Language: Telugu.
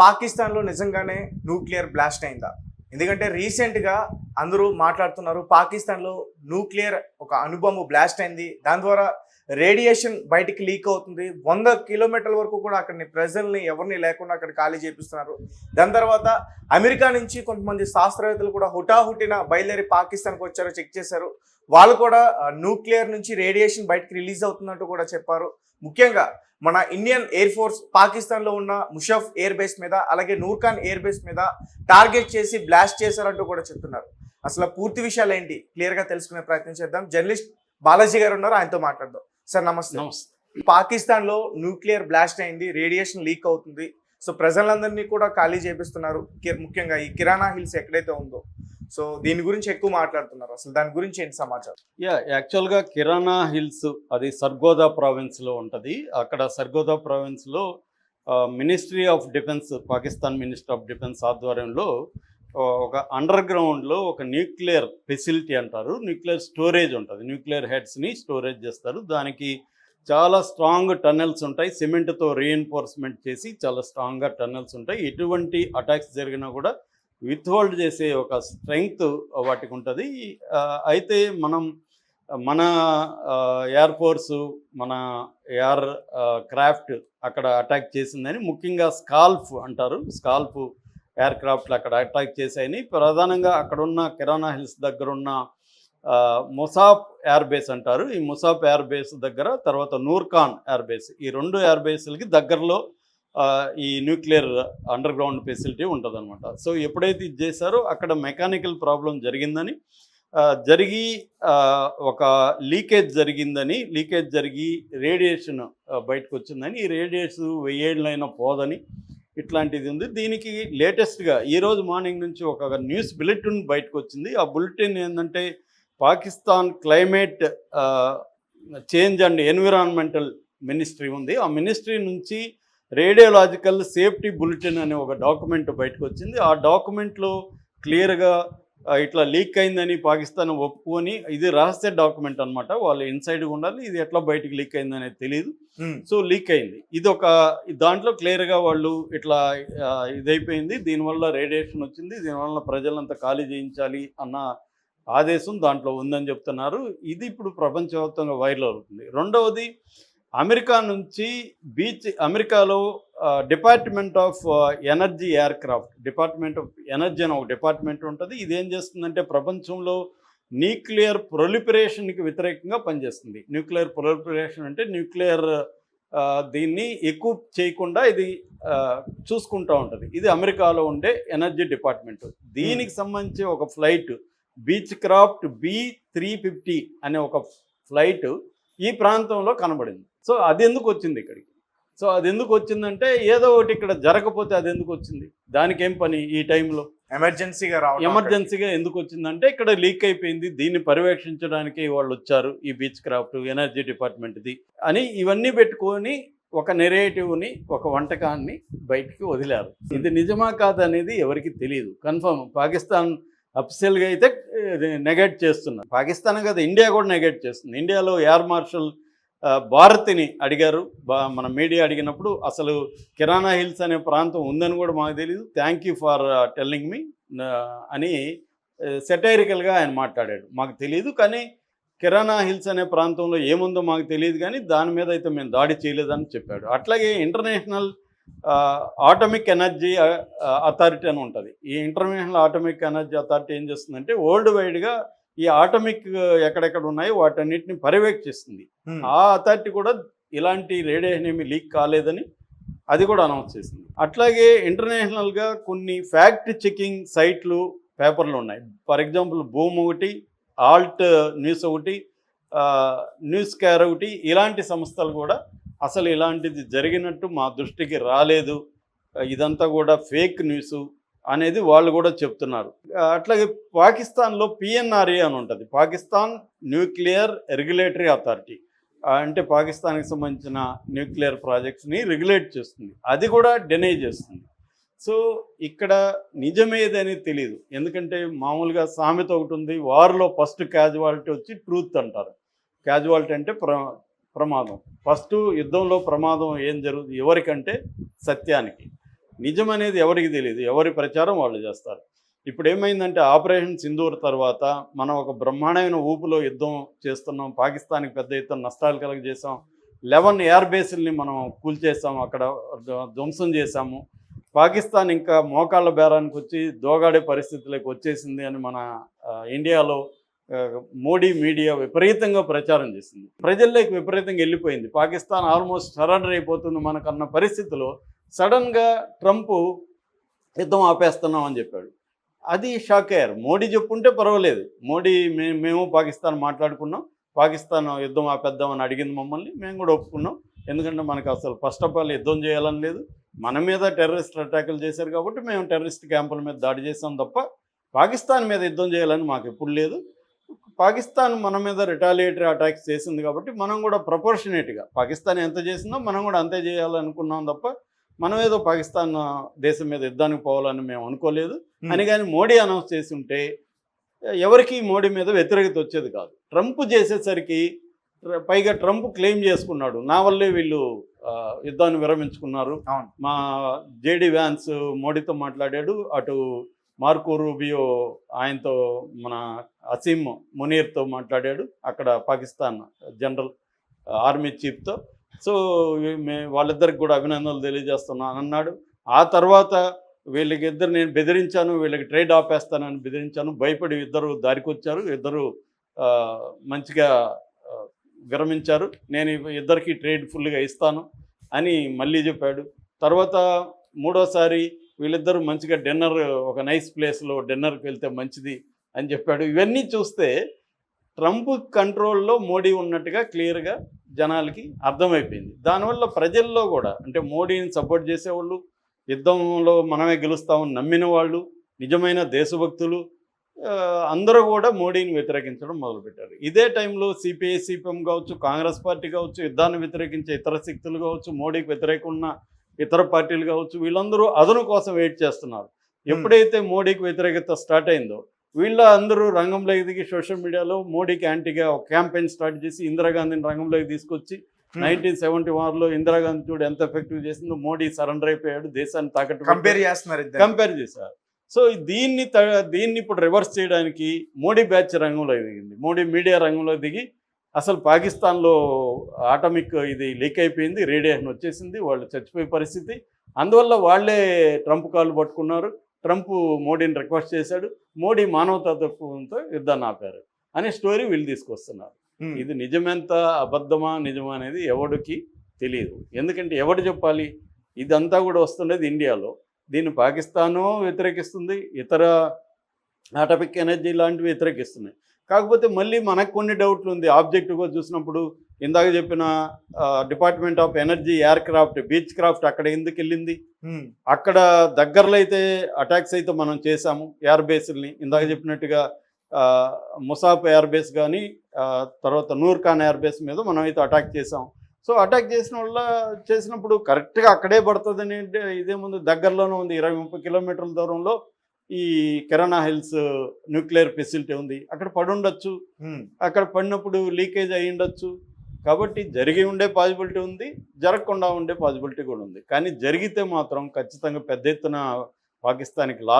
పాకిస్తాన్లో నిజంగానే న్యూక్లియర్ బ్లాస్ట్ అయిందా? ఎందుకంటే రీసెంట్గా అందరూ మాట్లాడుతున్నారు పాకిస్తాన్లో న్యూక్లియర్ ఒక అనుబొమ్మ బ్లాస్ట్ అయింది. దాని ద్వారా రేడియేషన్ బయటికి లీక్ అవుతుంది. వంద కిలోమీటర్ల వరకు కూడా అక్కడిని ప్రజల్ని ఎవరిని లేకుండా అక్కడ ఖాళీ చేపిస్తున్నారు. దాని తర్వాత అమెరికా నుంచి కొంతమంది శాస్త్రవేత్తలు కూడా హుటాహుటిన బయలుదేరి పాకిస్తాన్కి వచ్చారో చెక్ చేశారు. వాళ్ళు కూడా న్యూక్లియర్ నుంచి రేడియేషన్ బయటికి రిలీజ్ అవుతున్నట్టు కూడా చెప్పారు. ముఖ్యంగా మన ఇండియన్ ఎయిర్ ఫోర్స్ పాకిస్తాన్లో ఉన్న ముషఫ్ ఎయిర్ బేస్ మీద అలాగే నూర్ఖాన్ ఎయిర్ బేస్ మీద టార్గెట్ చేసి బ్లాస్ట్ చేశారంటూ కూడా చెప్తున్నారు. అసలు పూర్తి విషయాలు ఏంటి? క్లియర్గా తెలుసుకునే ప్రయత్నం చేద్దాం. జర్నలిస్ట్ బాలాజీ గారు ఉన్నారు ఆయనతో మాట్లాడదాం. సార్ నమస్తే. నమస్తే. పాకిస్తాన్లో న్యూక్లియర్ బ్లాస్ట్ అయింది రేడియేషన్ లీక్ అవుతుంది. సో ప్రజలందరినీ కూడా ఖాళీ చేపిస్తున్నారు. ముఖ్యంగా ఈ కిరాణా హిల్స్ ఎక్కడైతే ఉందో. సో దీని గురించి ఎక్కువ మాట్లాడుతున్నారు. అసలు దాని గురించి ఏంటి సమాచారం? యా యాక్చువల్గా కిరాణా హిల్స్ అది సర్గోదా ప్రావిన్స్లో ఉంటుంది. అక్కడ సర్గోదా ప్రావిన్స్లో ministry of defence Pakistan ministry of defence ఆధ్వర్యంలో ఒక అండర్ గ్రౌండ్లో ఒక న్యూక్లియర్ ఫెసిలిటీ అంటారు. న్యూక్లియర్ స్టోరేజ్ ఉంటుంది. న్యూక్లియర్ హెడ్స్ని స్టోరేజ్ చేస్తారు. దానికి చాలా స్ట్రాంగ్ టన్నెల్స్ ఉంటాయి. సిమెంట్తో రీఎన్ఫోర్స్మెంట్ చేసి చాలా స్ట్రాంగ్గా టన్నెల్స్ ఉంటాయి. ఎటువంటి అటాక్స్ జరిగినా కూడా విత్హోల్డ్ చేసే ఒక స్ట్రెంగ్త్ వాటికి ఉంటుంది. అయితే మనం మన ఎయిర్ ఫోర్సు మన ఎయిర్ క్రాఫ్ట్ అక్కడ అటాక్ చేసిందని ముఖ్యంగా స్కాల్ఫ్ అంటారు. స్కాల్ఫ్ ఎయిర్ క్రాఫ్ట్లు అక్కడ అటాక్ చేశాయని. ప్రధానంగా అక్కడున్న కిరాణా హిల్స్ దగ్గర ఉన్న ముసాఫ్ ఎయిర్ బేస్ అంటారు. ఈ ముసాఫ్ ఎయిర్ బేస్ దగ్గర తర్వాత నూర్ఖాన్ ఎయిర్ బేస్ ఈ రెండు ఎయిర్ బేస్లకి దగ్గరలో ఈ న్యూక్లియర్ అండర్ గ్రౌండ్ ఫెసిలిటీ ఉంటుందన్నమాట. సో ఎప్పుడైతే ఇది చేశారో అక్కడ మెకానికల్ ప్రాబ్లం జరిగిందని జరిగి ఒక లీకేజ్ జరిగిందని లీకేజ్ జరిగి రేడియేషన్ బయటకు వచ్చిందని ఈ రేడియేషన్ వెయ్యేళ్ళైనా పోదని ఇట్లాంటిది ఉంది. దీనికి లేటెస్ట్గా ఈరోజు మార్నింగ్ నుంచి ఒక న్యూస్ బులెటిన్ బయటకు వచ్చింది ఆ బులెటిన్ ఏంటంటే Pakistan climate change and environmental ministry ఉంది. ఆ మినిస్ట్రీ నుంచి రేడియోలాజికల్ సేఫ్టీ బులెటిన్ అనే ఒక డాక్యుమెంట్ బయటకు వచ్చింది. ఆ డాక్యుమెంట్లో క్లియర్గా ఇట్లా లీక్ అయిందని పాకిస్తాన్ ఒప్పుకొని ఇది రహస్య డాక్యుమెంట్ అనమాట వాళ్ళు ఇన్సైడ్ ఉండాలి ఇది ఎట్లా బయటికి లీక్ అయిందనేది తెలియదు సో లీక్ అయింది. ఇది ఒక దాంట్లో క్లియర్గా వాళ్ళు ఇట్లా ఇదైపోయింది. దీనివల్ల రేడియేషన్ వచ్చింది. దీనివల్ల ప్రజలంతా ఖాళీ చేయించాలి అన్న ఆదేశం దాంట్లో ఉందని చెప్తున్నారు. ఇది ఇప్పుడు ప్రపంచవ్యాప్తంగా వైరల్ అవుతుంది. రెండవది అమెరికా నుంచి బీచ్ అమెరికాలో department of energy aircraft department of energy అని ఒక డిపార్ట్మెంట్ ఉంటుంది. ఇది ఏం చేస్తుందంటే ప్రపంచంలో న్యూక్లియర్ ప్రొలిపరేషన్కి వ్యతిరేకంగా పనిచేస్తుంది. న్యూక్లియర్ ప్రొలిపరేషన్ అంటే న్యూక్లియర్ దీన్ని ఎక్కువ చేయకుండా ఇది చూసుకుంటూ ఉంటుంది. ఇది అమెరికాలో ఉండే ఎనర్జీ డిపార్ట్మెంట్ దీనికి సంబంధించి ఒక flight Beechcraft B three fifty అనే ఒక ఫ్లైట్ ఈ ప్రాంతంలో కనబడింది. సో అది ఎందుకు వచ్చింది ఇక్కడికి? సో అది ఎందుకు వచ్చిందంటే ఏదో ఒకటి ఇక్కడ జరగకపోతే అది ఎందుకు వచ్చింది? దానికి ఏం పని ఈ టైంలో? ఎమర్జెన్సీగా రావడం ఎమర్జెన్సీగా ఎందుకు వచ్చిందంటే ఇక్కడ లీక్ అయిపోయింది. దీన్ని పర్యవేక్షించడానికి వాళ్ళు వచ్చారు ఈ బీచ్ క్రాఫ్ట్ ఎనర్జీ డిపార్ట్మెంట్ది అని ఇవన్నీ పెట్టుకొని ఒక నెరేటివ్ని ఒక వంటకాన్ని బయటికి వదిలారు. ఇది నిజమా కాదు అనేది ఎవరికి తెలియదు కన్ఫర్మ్. పాకిస్తాన్ అఫిషియల్గా అయితే నెగెట్ చేస్తున్నారు. పాకిస్తాన్ కదా ఇండియా కూడా నెగెట్ చేస్తుంది. ఇండియాలో ఎయిర్ మార్షల్ భారతిని అడిగారు. మన మీడియా అడిగినప్పుడు అసలు కిరాణా హిల్స్ అనే ప్రాంతం ఉందని కూడా మాకు తెలియదు thank you for telling me అని సెటైరికల్గా ఆయన మాట్లాడాడు. మాకు తెలియదు కానీ కిరాణా హిల్స్ అనే ప్రాంతంలో ఏముందో మాకు తెలియదు కానీ దాని మీద అయితే మేము దాడి చేయలేదని చెప్పాడు. అట్లాగే ఇంటర్నేషనల్ ఆటమిక్ ఎనర్జీ అథారిటీ అని ఉంటుంది. ఈ ఇంటర్నేషనల్ ఆటమిక్ ఎనర్జీ అథారిటీ ఏం చేస్తుందంటే వరల్డ్ వైడ్గా ఈ ఆటమిక్ ఎక్కడెక్కడ ఉన్నాయో వాటన్నిటిని పర్యవేక్షిస్తుంది. ఆ అథారిటీ కూడా ఇలాంటి రేడియేషన్ ఏమి లీక్ కాలేదని అది కూడా అనౌన్స్ చేసింది. అట్లాగే ఇంటర్నేషనల్గా కొన్ని ఫ్యాక్ట్ చెకింగ్ సైట్లు పేపర్లు ఉన్నాయి. ఫర్ ఎగ్జాంపుల్ భూమ్ ఒకటి ఆల్ట్ న్యూస్ ఒకటి న్యూస్ కేర్ ఒకటి ఇలాంటి సంస్థలు కూడా అసలు ఇలాంటిది జరిగినట్టు మా దృష్టికి రాలేదు. ఇదంతా కూడా ఫేక్ న్యూస్ అనేది వాళ్ళు కూడా చెప్తున్నారు. అట్లాగే పాకిస్తాన్లో పిఎన్ఆర్ఏ అని ఉంటుంది. Pakistan nuclear regulatory authority. అంటే పాకిస్తాన్కి సంబంధించిన న్యూక్లియర్ ప్రాజెక్ట్స్ని రెగ్యులేట్ చేస్తుంది. అది కూడా డినై చేస్తుంది. సో ఇక్కడ నిజమేదని తెలియదు ఎందుకంటే మామూలుగా సామెత ఒకటి ఉంది వార్లో ఫస్ట్ క్యాజువాలిటీ వచ్చి ట్రూత్ అంటారు. క్యాజువాలిటీ అంటే ప్రమాదం. ఫస్ట్ యుద్ధంలో ప్రమాదం ఏం జరుగుతుంది ఎవరికంటే సత్యానికి. నిజం అనేది ఎవరికి తెలియదు ఎవరి ప్రచారం వాళ్ళు చేస్తారు. ఇప్పుడు ఏమైందంటే ఆపరేషన్ సింధూర్ తర్వాత మనం ఒక బ్రహ్మాండమైన ఊపులో యుద్ధం చేస్తున్నాం. పాకిస్తాన్కి పెద్ద ఎత్తున నష్టాలు కలగజేసాం లెవెన్ ఎయిర్ బేస్ల్ని మనం కూల్చేసాం అక్కడ ధ్వంసం చేశాము. పాకిస్తాన్ ఇంకా మోకాళ్ళ బేరానికి వచ్చి దోగాడే పరిస్థితులకు వచ్చేసింది అని మన ఇండియాలో మోడీ మీడియా విపరీతంగా ప్రచారం చేసింది. ప్రజల్లోకి విపరీతంగా వెళ్ళిపోయింది. పాకిస్తాన్ ఆల్మోస్ట్ సరెండర్ అయిపోతుంది మనకన్న పరిస్థితిలో సడన్గా ట్రంప్ యుద్ధం ఆపేస్తున్నాం అని చెప్పాడు. అది షాక్ అయ్యారు. మోడీ చెప్పుంటే పర్వాలేదు. మోడీ మే మేము పాకిస్తాన్ మాట్లాడుకున్నాం. పాకిస్తాన్ యుద్ధం ఆపేద్దామని అడిగింది మమ్మల్ని. మేము కూడా ఒప్పుకున్నాం. ఎందుకంటే మనకు అసలు ఫస్ట్ ఆఫ్ ఆల్ యుద్ధం చేయాలని లేదు. మన మీద టెర్రరిస్ట్ అటాకులు చేశారు కాబట్టి మేము టెర్రరిస్ట్ క్యాంపుల మీద దాడి చేసాం తప్ప పాకిస్తాన్ మీద యుద్ధం చేయాలని మాకు ఎప్పుడు లేదు. పాకిస్తాన్ మన మీద రిటాలియేటరీ అటాక్స్ చేసింది కాబట్టి మనం కూడా ప్రపోర్షనేట్గా పాకిస్తాన్ ఎంత చేసిందో మనం కూడా అంతే చేయాలనుకున్నాం తప్ప మనం ఏదో పాకిస్తాన్ దేశం మీద యుద్ధానికి పోవాలని మేము అనుకోలేదు. అని కానీ మోడీ అనౌన్స్ చేసి ఉంటే ఎవరికి మోడీ మీద వ్యతిరేకత వచ్చేది కాదు. ట్రంప్ చేసేసరికి పైగా ట్రంప్ క్లెయిమ్ చేసుకున్నాడు. నా వల్లే వీళ్ళు యుద్ధాన్ని విరమించుకున్నారు. మా జేడి వ్యాన్స్ మోడీతో మాట్లాడాడు. అటు మార్కో రూబియో ఆయనతో మన అసీమ్ మునీర్తో మాట్లాడాడు. అక్కడ పాకిస్తాన్ జనరల్ ఆర్మీ చీఫ్తో. సో మే వాళ్ళిద్దరికి కూడా అభినందనలు తెలియజేస్తున్నాను అన్నాడు. ఆ తర్వాత వీళ్ళకి ఇద్దరు నేను బెదిరించాను వీళ్ళకి ట్రేడ్ ఆపేస్తానని బెదిరించాను. భయపడి ఇద్దరు దారికొచ్చారు. ఇద్దరు మంచిగా విరమించారు. నేను ఇద్దరికి ట్రేడ్ ఫుల్గా ఇస్తాను అని మళ్ళీ చెప్పాడు. తర్వాత మూడోసారి వీళ్ళిద్దరూ మంచిగా డిన్నర్ ఒక నైస్ ప్లేస్లో డిన్నర్కి వెళ్తే మంచిది అని చెప్పాడు. ఇవన్నీ చూస్తే ట్రంప్ కంట్రోల్లో మోడీ ఉన్నట్టుగా క్లియర్గా జనాలకి అర్థమైపోయింది. దానివల్ల ప్రజల్లో కూడా అంటే మోడీని సపోర్ట్ చేసేవాళ్ళు యుద్ధంలో మనమే గెలుస్తామని నమ్మిన వాళ్ళు నిజమైన దేశభక్తులు అందరూ కూడా మోడీని వ్యతిరేకించడం మొదలుపెట్టారు. ఇదే టైంలో సిపిఐ సిపిఎం కావచ్చు కాంగ్రెస్ పార్టీ కావచ్చు యుద్ధాన్ని వ్యతిరేకించే ఇతర శక్తులు కావచ్చు మోడీకి వ్యతిరేకంగా ఉన్న ఇతర పార్టీలు కావచ్చు వీళ్ళందరూ అదను కోసం వెయిట్ చేస్తున్నారు. ఎప్పుడైతే మోడీకి వ్యతిరేకత స్టార్ట్ అయిందో వీళ్ళ అందరూ రంగంలోకి దిగి సోషల్ మీడియాలో మోడీకి యాంటీగా ఒక క్యాంపెయిన్ స్టార్ట్ చేసి ఇందిరాగాంధీని రంగంలోకి తీసుకొచ్చి నైన్టీన్ సెవెంటీ వన్లో ఇందిరాగాంధీ చూడు ఎంత ఎఫెక్టివ్ చేసిందో మోడీ సరెండర్ అయిపోయాడు దేశాన్ని తాకట్టు కంపేర్ చేస్తున్నారు కంపేర్ చేశారు. సో దీన్ని దీన్ని ఇప్పుడు రివర్స్ చేయడానికి మోడీ బ్యాచ్ రంగంలో దిగింది. మోడీ మీడియా రంగంలో దిగి అసలు పాకిస్తాన్లో ఆటమిక్ ఇది లీక్ అయిపోయింది రేడియేషన్ వచ్చేసింది వాళ్ళు చచ్చిపోయే పరిస్థితి. అందువల్ల వాళ్ళే ట్రంప్ కాళ్ళు పట్టుకున్నారు. ట్రంప్ మోడీని రిక్వెస్ట్ చేశాడు. మోడీ మానవతా తత్వంతో యుద్ధాన్ని ఆపారు అనే స్టోరీ వీళ్ళు తీసుకొస్తున్నారు. ఇది నిజమెంత అబద్ధమా నిజమా అనేది ఎవడికి తెలియదు ఎందుకంటే ఎవడు చెప్పాలి? ఇదంతా కూడా వస్తున్నది ఇండియాలో. దీన్ని పాకిస్తాను వ్యతిరేకిస్తుంది ఇతర ఆటమిక్ ఎనర్జీ లాంటివి వ్యతిరేకిస్తున్నాయి. కాకపోతే మళ్ళీ మనకు కొన్ని డౌట్లు ఉంది. ఆబ్జెక్టివ్గా చూసినప్పుడు ఇందాక చెప్పిన department of energy aircraft Beechcraft అక్కడ ఎందుకు వెళ్ళింది. అక్కడ దగ్గరలో అయితే అటాక్స్ అయితే మనం చేశాము ఎయిర్ బేస్ని ఇందాక చెప్పినట్టుగా ముసాఫ్ ఎయిర్ బేస్ కానీ తర్వాత నూర్ ఖాన్ ఎయిర్ బేస్ మీద మనం అయితే అటాక్ చేసాం సో అటాక్ చేసిన వల్ల చేసినప్పుడు కరెక్ట్గా అక్కడే పడుతుందని అంటే ఇదేముంది? దగ్గరలోనే ఉంది. ఇరవై ముప్పై కిలోమీటర్ల దూరంలో ఈ కిరాణా హిల్స్ న్యూక్లియర్ ఫెసిలిటీ ఉంది. అక్కడ పడి ఉండొచ్చు. అక్కడ పడినప్పుడు లీకేజ్ అయి ఉండొచ్చు కాబట్టి జరిగి ఉండే పాసిబిలిటీ ఉంది. జరగకుండా ఉండే పాసిబిలిటీ కూడా ఉంది. కానీ జరిగితే మాత్రం ఖచ్చితంగా పెద్ద ఎత్తున పాకిస్తాన్కి